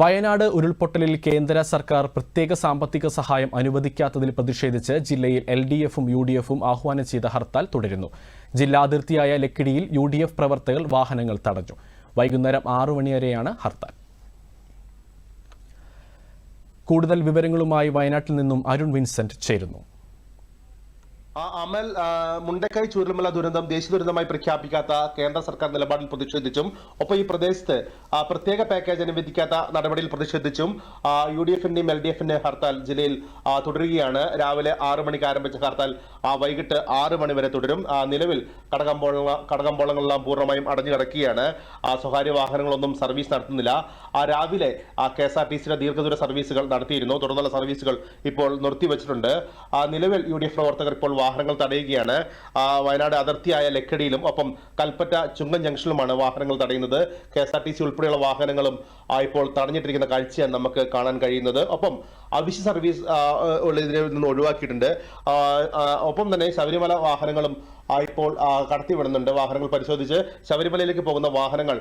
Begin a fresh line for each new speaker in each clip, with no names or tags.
വയനാട് ഉരുൾപൊട്ടലിൽ കേന്ദ്ര സർക്കാർ പ്രത്യേക സാമ്പത്തിക സഹായം അനുവദിക്കാത്തതിൽ പ്രതിഷേധിച്ച് ജില്ലയിൽ എൽ ഡി എഫും യു ഡി എഫും ആഹ്വാനം ചെയ്ത ഹർത്താൽ തുടരുന്നു. ജില്ലാതിർത്തിയായ ലക്കിടിയിൽ യു ഡി എഫ് പ്രവർത്തകർ വാഹനങ്ങൾ തടഞ്ഞു. വൈകുന്നേരം ആറു മണിവരെയാണ് ഹർത്താൽ. കൂടുതൽ വിവരങ്ങളുമായി വയനാട്ടിൽ നിന്നും അരുൺ വിൻസെന്റ് ചേരുന്നു.
അമൽ മുണ്ടക്കൈ ചൂരൽമല ദുരന്തം ദേശീയ ദുരന്തമായി പ്രഖ്യാപിക്കാത്ത കേന്ദ്ര സർക്കാർ നിലപാടിൽ പ്രതിഷേധിച്ചും ഒപ്പം ഈ പ്രദേശത്ത് പ്രത്യേക പാക്കേജ് അനുവദിക്കാത്ത നടപടിയിൽ പ്രതിഷേധിച്ചും യു ഡി എഫിന്റെയും എൽ ഡി ഹർത്താൽ ജില്ലയിൽ തുടരുകയാണ്. രാവിലെ ആറ് മണിക്ക് ആരംഭിച്ച ഹർത്താൽ വൈകിട്ട് ആറ് മണി വരെ തുടരും. നിലവിൽ കടകമ്പോള കടകമ്പോളങ്ങളെല്ലാം പൂർണമായും അടഞ്ഞു കിടക്കുകയാണ്. സ്വകാര്യ വാഹനങ്ങളൊന്നും സർവീസ് നടത്തുന്നില്ല. രാവിലെ കെ എസ് ആർ ടി സിയുടെ ദീർഘദൂര സർവീസുകൾ നടത്തിയിരുന്നു. തുടർന്നുള്ള സർവീസുകൾ ഇപ്പോൾ നിർത്തിവച്ചിട്ടുണ്ട്. നിലവിൽ യു ഡി എഫ് പ്രവർത്തകർ ഇപ്പോൾ വാഹനങ്ങൾ തടയുകയാണ്. വയനാട് അതിർത്തിയായ ലക്കടിയിലും ഒപ്പം കൽപ്പറ്റ ചുങ്കൻ ജംഗ്ഷനിലുമാണ് വാഹനങ്ങൾ തടയുന്നത്. K S R T C ഉൾപ്പെടെയുള്ള വാഹനങ്ങളും ഇപ്പോൾ തടഞ്ഞിട്ടിരിക്കുന്ന കാഴ്ചയാണ് നമുക്ക് കാണാൻ കഴിയുന്നത്. ഒപ്പം അവശ്യ സർവീസ് ഉള്ളതിനെ നിന്ന് ഒഴിവാക്കിയിട്ടുണ്ട്. ഒപ്പം തന്നെ ശബരിമല വാഹനങ്ങളും ഇപ്പോൾ കടത്തിവിടുന്നുണ്ട്. വാഹനങ്ങൾ പരിശോധിച്ച് ശബരിമലയിലേക്ക് പോകുന്ന വാഹനങ്ങൾ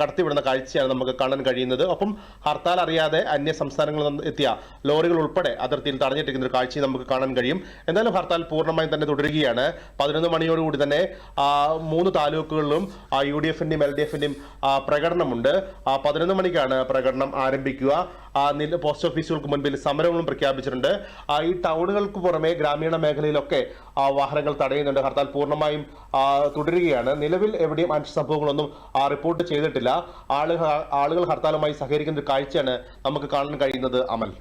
കടത്തിവിടുന്ന കാഴ്ചയാണ് നമുക്ക് കാണാൻ കഴിയുന്നത്. ഒപ്പം ഹർത്താൽ അറിയാതെ അന്യ സംസ്ഥാനങ്ങളിൽ നിന്ന് എത്തിയ ലോറികൾ ഉൾപ്പെടെ അതിർത്തിയിൽ തടഞ്ഞിട്ടിരിക്കുന്ന ഒരു കാഴ്ചയും നമുക്ക് കാണാൻ കഴിയും. എന്തായാലും ഹർത്താൽ പൂർണമായും തന്നെ തുടരുകയാണ്. പതിനൊന്ന് മണിയോടുകൂടി തന്നെ മൂന്ന് താലൂക്കുകളിലും യു ഡി എഫിന്റെയും എൽ ഡി എഫിന്റെയും പ്രകടനമുണ്ട്. പതിനൊന്ന് മണിക്കാണ് പ്രകടനം ആരംഭിക്കുക. പോസ്റ്റ് ഓഫീസുകൾക്ക് മുൻപിൽ സമരങ്ങളും പ്രഖ്യാപിച്ചിട്ടുണ്ട്. ഈ ടൗണുകൾക്ക് പുറമെ ഗ്രാമീണ മേഖലയിലൊക്കെ വാഹനങ്ങൾ തടയുന്നുണ്ട്. ഹർത്താൽ പൂർണമായും തുടരുകയാണ്. നിലവിൽ എവിടെയും അനിഷ്ട സംഭവങ്ങളൊന്നും റിപ്പോർട്ട് ചെയ്തിട്ടില്ല. ആളുകൾ ആളുകൾ ഹർത്താലുമായി സഹകരിക്കുന്ന ഒരു കാഴ്ചയാണ് നമുക്ക് കാണാൻ കഴിയുന്നത് അമൽ.